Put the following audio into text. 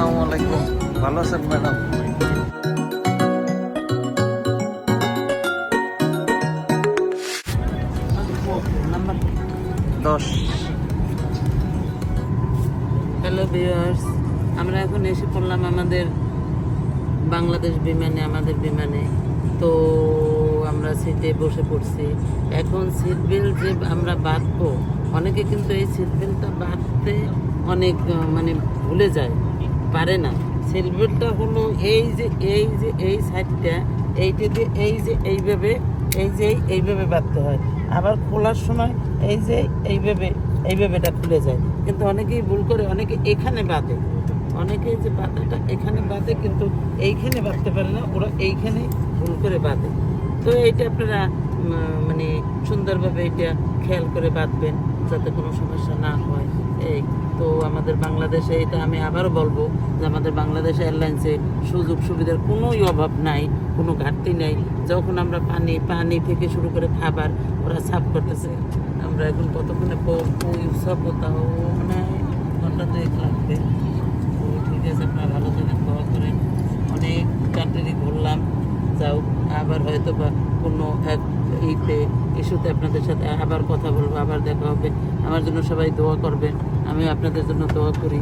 আসসালামু আলাইকুম। ভালো আছেন ম্যাডাম? দশ। হ্যালো ভিউয়ার্স আমরা এখন এসে পড়লাম আমাদের বাংলাদেশ বিমানে, আমাদের বিমানে। তো আমরা সিটে বসে পড়ছি। এখন সিট বেল্ট যে আমরা বাঁধবো, অনেকে কিন্তু এই সিট বেল্টটা বাঁধতে অনেক মানে ভুলে যায়। পারে না। বেল্টটা হলো এই যে এই যে, এই সাইডটা, এইটা দিয়ে এই যে এইভাবে, এই যে এইভাবে বাঁধতে হয়। আবার খোলার সময় এই যে এইভাবে এইভাবে এটা খুলে যায়। কিন্তু অনেকেই ভুল করে, অনেকে এখানে বাঁধে। অনেকে যে বাঁধাটা এখানে বাঁধে, কিন্তু এইখানে বাঁধতে পারে না, ওরা এইখানে ভুল করে বাঁধে। তো এইটা আপনারা মানে সুন্দরভাবে এটা খেয়াল করে বাঁধবেন, যাতে কোনো সমস্যা না হয়। তো আমাদের বাংলাদেশে এটা আমি আবারও বলব যে আমাদের বাংলাদেশ এয়ারলাইন্সে সুযোগ সুবিধার কোনোই অভাব নাই, কোনো ঘাটতি নাই। যখন আমরা পানি পানি থেকে শুরু করে খাবার ওরা সাফ করতেছে। আমরা এখন কতক্ষণে সব তাও মানে ঘণ্টা দুয়েক লাগবে। তো ঠিক আছে, আপনারা ভালো থাকেন, দোয়া করেন। অনেক কান্ট্রি ঘুরলাম যাও। আবার হয়তো বা কোনো এক ইতে, ইস্যুতে আপনাদের সাথে আবার কথা বলব, আবার দেখা হবে। আমার জন্য সবাই দোয়া করবেন আমি আপনাদের জন্য দোয়া করি।